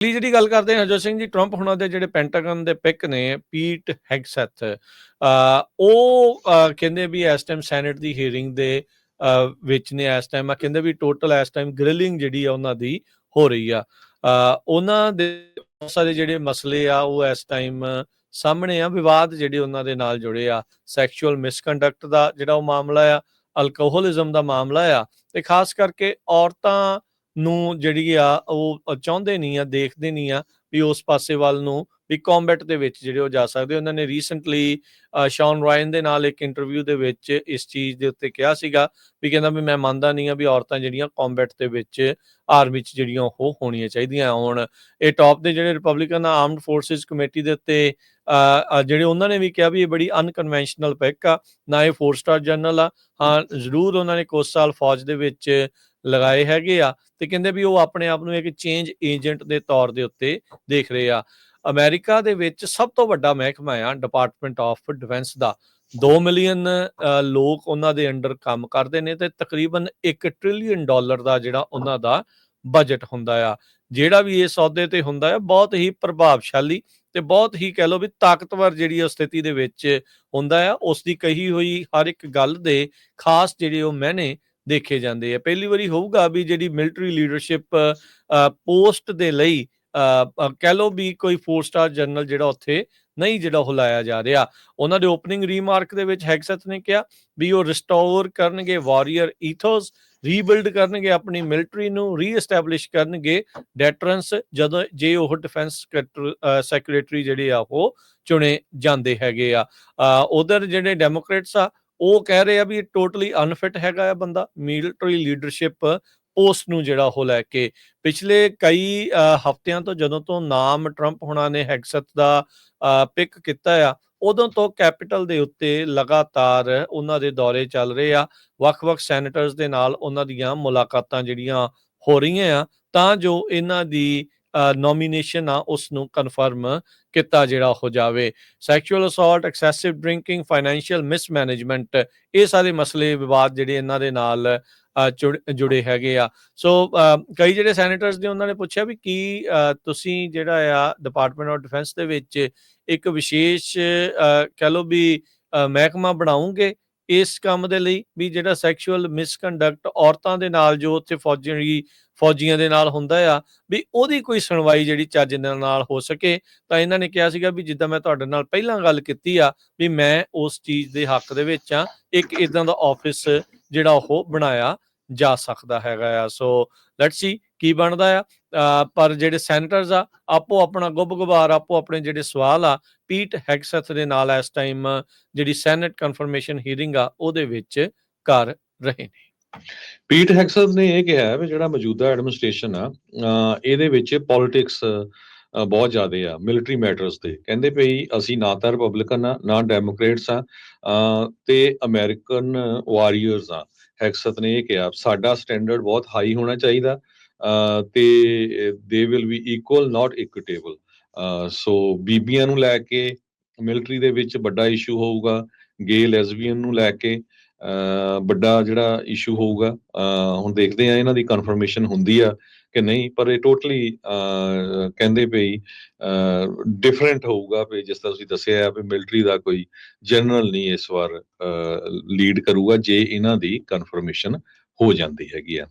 ਅਗਲੀ ਜਿਹੜੀ ਗੱਲ ਕਰਦੇ ਹਾਂ, ਹਰਜੋਤ ਸਿੰਘ ਜੀ ਟਰੰਪ ਹੁਣਾਂ ਦੇ ਜਿਹੜੇ ਪੈਂਟਾਗਨ ਦੇ ਪਿਕ ਨੇ ਪੀਟ ਹੈਗਸੈਥ ਉਹ ਕਹਿੰਦੇ ਵੀ ਇਸ ਟਾਈਮ ਸੈਨੇਟ ਦੀ ਹੀਅਰਿੰਗ ਦੇ ਵਿੱਚ ਨੇ ਇਸ ਟਾਈਮ ਆ ਕਹਿੰਦੇ ਵੀ ਟੋਟਲ ਇਸ ਟਾਈਮ ਗ੍ਰਿਲਿੰਗ ਜਿਹੜੀ ਆ ਉਹਨਾਂ ਦੀ ਹੋ ਰਹੀ ਆ। ਉਹਨਾਂ ਦੇ ਬਹੁਤ ਸਾਰੇ ਜਿਹੜੇ ਮਸਲੇ ਆ, ਉਹ ਇਸ ਟਾਈਮ ਸਾਹਮਣੇ ਆ, ਵਿਵਾਦ ਜਿਹੜੇ ਉਹਨਾਂ ਦੇ ਨਾਲ ਜੁੜੇ ਆ। ਸੈਕਸ਼ੂਅਲ ਮਿਸਕੰਡਕਟ ਦਾ ਜਿਹੜਾ ਉਹ ਮਾਮਲਾ ਆ ਅਲਕੋਹਲਿਜ਼ਮ ਦਾ ਮਾਮਲਾ ਆ, ਤੇ ਖਾਸ ਕਰਕੇ ਔਰਤਾਂ ਨੂੰ ਜਿਹੜੀ ਆ, ਉਹ ਚਾਹੁੰਦੇ ਨਹੀਂ ਆ, ਦੇਖਦੇ ਨਹੀਂ ਆ ਵੀ ਉਸ ਪਾਸੇ ਵੱਲ ਨੂੰ ਵੀ ਕੰਬੈਟ ਦੇ ਵਿੱਚ ਜਿਹੜੇ ਉਹ ਜਾ ਸਕਦੇ ਉਹਨਾਂ ਨੇ ਰੀਸੈਂਟਲੀ ਸ਼ੌਨ ਰਾਇਨ ਦੇ ਨਾਲ ਇੱਕ ਇੰਟਰਵਿਊ ਦੇ ਵਿੱਚ ਇਸ ਚੀਜ਼ ਦੇ ਉੱਤੇ ਕਿਹਾ ਸੀਗਾ ਵੀ ਕਹਿੰਦਾ ਵੀ ਮੈਂ ਮੰਨਦਾ ਨਹੀਂ ਆ ਵੀ ਔਰਤਾਂ ਜਿਹੜੀਆਂ ਕੰਬੈਟ ਦੇ ਵਿੱਚ ਆਰਮੀ 'ਚ ਜਿਹੜੀਆਂ ਉਹ ਹੋਣੀਆਂ ਚਾਹੀਦੀਆਂ। ਹੁਣ ਇਹ ਟੌਪ ਦੇ ਜਿਹੜੇ ਰਿਪਬਲਿਕਨ ਆਰਮਡ ਫੋਰਸਿਸ ਕਮੇਟੀ ਦੇ ਉੱਤੇ ਜਿਹੜੇ ਉਹਨਾਂ ਨੇ ਵੀ ਕਿਹਾ ਵੀ ਇਹ ਬੜੀ ਅਨਕਨਵੈਨਸ਼ਨਲ ਪਿਕ ਆ। ਨਾ ਇਹ 4 ਸਟਾਰ ਜਨਰਲ ਆ। ਹਾਂ, ਜ਼ਰੂਰ ਉਹਨਾਂ ਨੇ ਕੁਝ ਸਾਲ ਫੌਜ ਦੇ ਵਿੱਚ ਲਗਾਏ ਹੈਗੇ ਆ ਤੇ ਕਹਿੰਦੇ ਵੀ ਉਹ ਆਪਣੇ ਆਪ ਨੂੰ ਇੱਕ ਚੇਂਜ ਏਜੰਟ ਦੇ ਤੌਰ ਦੇ ਉੱਤੇ ਦੇਖ ਰਹੇ ਆ। ਅਮਰੀਕਾ ਦੇ ਵਿੱਚ ਸਭ ਤੋਂ ਵੱਡਾ ਮਹਿਕਮਾ ਆ ਡਿਪਾਰਟਮੈਂਟ ਆਫ ਡਿਫੈਂਸ ਦਾ। 2 ਮਿਲੀਅਨ ਲੋਕ ਉਹਨਾਂ ਦੇ ਅੰਡਰ ਕੰਮ ਕਰਦੇ ਨੇ ਤੇ ਤਕਰੀਬਨ 1 ਟ੍ਰਿਲੀਅਨ ਡਾਲਰ ਦਾ ਜਿਹੜਾ ਉਹਨਾਂ ਦਾ ਬਜਟ ਹੁੰਦਾ ਆ। ਜਿਹੜਾ ਵੀ ਇਸ ਅਹੁਦੇ ਤੇ ਹੁੰਦਾ ਆ, ਬਹੁਤ ਹੀ ਪ੍ਰਭਾਵਸ਼ਾਲੀ ਤੇ ਬਹੁਤ ਹੀ ਕਹਿ ਲਓ ਵੀ ਤਾਕਤਵਰ ਜਿਹੜੀ ਉਹ ਸਥਿਤੀ ਦੇ ਵਿੱਚ ਹੁੰਦਾ ਆ ਉਸ ਦੀ ਕਹੀ ਹੋਈ ਹਰ ਇੱਕ ਗੱਲ ਦੇ ਖਾਸ ਜਿਹੜੇ ਉਹ ਮਹਿਨੇ ਦੇਖੇ ਜਾਂਦੇ ਆ। ਪਹਿਲੀ ਵਾਰੀ ਹੋਊਗਾ ਵੀ ਜਿਹੜੀ ਮਿਲਟਰੀ ਲੀਡਰਸ਼ਿਪ ਪੋਸਟ ਦੇ ਲਈ ਕਹਿ ਲਓ ਵੀ ਕੋਈ 4 ਸਟਾਰ ਜਨਰਲ ਜਿਹੜਾ ਉੱਥੇ ਨਹੀਂ ਜਿਹੜਾ ਉਹ ਲਾਇਆ ਜਾ ਰਿਹਾ। ਉਹਨਾਂ ਦੇ ਓਪਨਿੰਗ ਰੀਮਾਰਕ ਦੇ ਵਿੱਚ ਹੈਗਸਥ ਨੇ ਕਿਹਾ ਵੀ ਉਹ ਰਿਸਟੋਰ ਕਰਨਗੇ ਵਾਰੀਅਰ ਈਥੋਸ ਰੀਬਿਲਡ ਕਰਨਗੇ ਆਪਣੀ ਮਿਲਟਰੀ ਨੂੰ ਰੀਐਸਟੈਬਲਿਸ਼ ਕਰਨਗੇ ਡੈਟਰੈਂਸ ਜਦੋਂ ਜੇ ਉਹ ਡਿਫੈਂਸ ਸੈਕਟਰੀ ਜਿਹੜੇ ਆ ਉਹ ਚੁਣੇ ਜਾਂਦੇ ਹੈਗੇ ਆ। ਉਧਰ ਜਿਹੜੇ ਡੈਮੋਕ੍ਰੇਟਸ ਆ ਉਹ ਕਹਿ ਰਹੇ ਆ ਵੀ ਟੋਟਲੀ ਅਨਫਿਟ ਹੈਗਾ ਆ ਬੰਦਾ ਮਿਲਟਰੀ ਲੀਡਰਸ਼ਿਪ ਪੋਸਟ ਨੂੰ ਜਿਹੜਾ ਉਹ ਲੈ ਕੇ। ਪਿਛਲੇ ਕਈ ਹਫ਼ਤਿਆਂ ਤੋਂ ਜਦੋਂ ਤੋਂ ਨਾਮ ਟਰੰਪ ਹੁਣਾਂ ਨੇ ਹੈਗਸਥ ਦਾ ਪਿਕ ਕੀਤਾ ਆ, ਉਦੋਂ ਤੋਂ ਕੈਪੀਟਲ ਦੇ ਉੱਤੇ ਲਗਾਤਾਰ ਉਹਨਾਂ ਦੇ ਦੌਰੇ ਚੱਲ ਰਹੇ ਆ। ਵੱਖ-ਵੱਖ ਸੈਨੇਟਰਸ ਦੇ ਨਾਲ ਉਹਨਾਂ ਦੀਆਂ ਮੁਲਾਕਾਤਾਂ ਜਿਹੜੀਆਂ ਹੋ ਰਹੀਆਂ ਆ, ਤਾਂ ਜੋ ਇਹਨਾਂ ਦੀ ਨੋਮੀਨੇਸ਼ਨ ਆ ਉਸ ਨੂੰ ਕਨਫਰਮ ਕੀਤਾ ਜਿਹੜਾ ਹੋ ਜਾਵੇ। Sexual assault excessive drinking financial mismanagement ਇਹ ਸਾਰੇ ਮਸਲੇ ਵਿਵਾਦ ਜਿਹੜੇ ਇਹਨਾਂ ਦੇ ਨਾਲ ਜੁੜੇ ਹੈਗੇ ਆ। ਸੋ ਕਈ ਜਿਹੜੇ ਸੈਨੇਟਰਸ ਨੇ ਉਹਨਾਂ ਨੇ ਪੁੱਛਿਆ ਵੀ ਕੀ ਤੁਸੀਂ ਜਿਹੜਾ ਆ ਡਿਪਾਰਟਮੈਂਟ ਆਫ ਡਿਫੈਂਸ ਦੇ ਵਿੱਚ ਇੱਕ ਵਿਸ਼ੇਸ਼ ਕਹਿ ਲਓ ਵੀ ਮਹਿਕਮਾ ਬਣਾਉਂਗੇ ਇਸ ਕੰਮ ਦੇ ਲਈ ਵੀ ਜਿਹੜਾ ਸੈਕਸ਼ੂਅਲ ਮਿਸਕੰਡਕਟ ਔਰਤਾਂ ਦੇ ਨਾਲ ਜੋ ਉੱਥੇ ਫੌਜੀ ਫੌਜੀਆਂ ਦੇ ਨਾਲ ਹੁੰਦਾ ਆ, ਵੀ ਉਹਦੀ ਕੋਈ ਸੁਣਵਾਈ ਜਿਹੜੀ ਚੱਜ ਨਾਲ ਹੋ ਸਕੇ, ਤਾਂ ਇਹਨਾਂ ਨੇ ਕਿਹਾ ਸੀਗਾ ਵੀ ਜਿੱਦਾਂ ਮੈਂ ਤੁਹਾਡੇ ਨਾਲ ਪਹਿਲਾਂ ਗੱਲ ਕੀਤੀ ਆ, ਵੀ ਮੈਂ ਉਸ ਚੀਜ਼ ਦੇ ਹੱਕ ਦੇ ਵਿੱਚ ਆ, ਇੱਕ ਇਦਾਂ ਦਾ ਆਫਿਸ ਜਿਹੜਾ ਉਹ ਬਣਾਇਆ ਜਾ ਸਕਦਾ ਹੈਗਾ ਆ। ਸੋ ਲੈਟਸ ਸੀ ਕੀ ਬਣਦਾ ਆ? ਪਰ ਜਿਹੜੇ ਸੈਨੇਟਰਸ ਆ, ਆਪੋ ਆਪਣਾ ਗੁੱਬ-ਗੁਬਾਰ, ਆਪੋ ਆਪਣੇ ਜਿਹੜੇ ਸਵਾਲ ਆ, ਪੀਟ ਹੈਕਸਥ ਦੇ ਨਾਲ ਇਸ ਟਾਈਮ ਜਿਹੜੀ ਸੈਨੇਟ ਕਨਫਰਮੇਸ਼ਨ ਹੀਅਰਿੰਗ ਆ, ਉਹਦੇ ਵਿੱਚ ਕਰ ਰਹੇ ਨੇ। ਪੀਟ ਹੈਕਸਥ ਨੇ ਇਹ ਕਿਹਾ ਵੀ ਜਿਹੜਾ ਮੌਜੂਦਾ ਐਡਮਿਨਿਸਟ੍ਰੇਸ਼ਨ ਆ ਇਹਦੇ ਵਿੱਚ ਪੋਲਿਟਿਕਸ ਬਹੁਤ ਜ਼ਿਆਦਾ ਆ, ਮਿਲਟਰੀ ਮੈਟਰਸ ਤੇ। ਕਹਿੰਦੇ ਪਈ ਅਸੀਂ ਨਾ ਤਾਂ ਰਿਪਬਲਿਕਨ ਆ, ਨਾ ਡੈਮੋਕ੍ਰੇਟਸ ਆ ਤੇ ਅਮਰੀਕਨ ਵਾਰੀਅਰਸ ਆ। ਹੈਕਸਤ ਨੇ ਇਹ ਕਿਹਾ, ਸਾਡਾ ਸਟੈਂਡਰਡ ਬਹੁਤ ਹਾਈ ਹੋਣਾ ਚਾਹੀਦਾ। ਤੇ they will be equal not equitable so ਬੀਬੀਆਂ ਨੂੰ ਲੈ ਕੇ ਮਿਲਟਰੀ ਦੇ ਵਿੱਚ ਵੱਡਾ ਇਸ਼ੂ ਹੋਊਗਾ ਗੇ ਲੈਸਬੀਅਨ ਨੂੰ ਲੈ ਕੇ ਵੱਡਾ ਜਿਹੜਾ ਇਸ਼ੂ ਹੋਊਗਾ ਹੁਣ ਦੇਖਦੇ ਆ ਇਹਨਾਂ ਦੀ ਕਨਫਰਮੇਸ਼ਨ ਹੁੰਦੀ ਆ ਕਿ ਨਹੀਂ, ਪਰ ਇਹ ਟੋਟਲੀ ਕਹਿੰਦੇ ਪਈ ਡਿਫਰੈਂਟ ਹੋਊਗਾ ਵੀ ਜਿਸ ਤਰ੍ਹਾਂ ਤੁਸੀਂ ਦੱਸਿਆ ਆ ਵੀ ਮਿਲਟਰੀ ਦਾ ਕੋਈ ਜਨਰਲ ਨਹੀਂ ਇਸ ਵਾਰ ਲੀਡ ਕਰੂਗਾ, ਜੇ ਇਹਨਾਂ ਦੀ ਕਨਫਰਮੇਸ਼ਨ ਹੋ ਜਾਂਦੀ ਹੈਗੀ ਆ।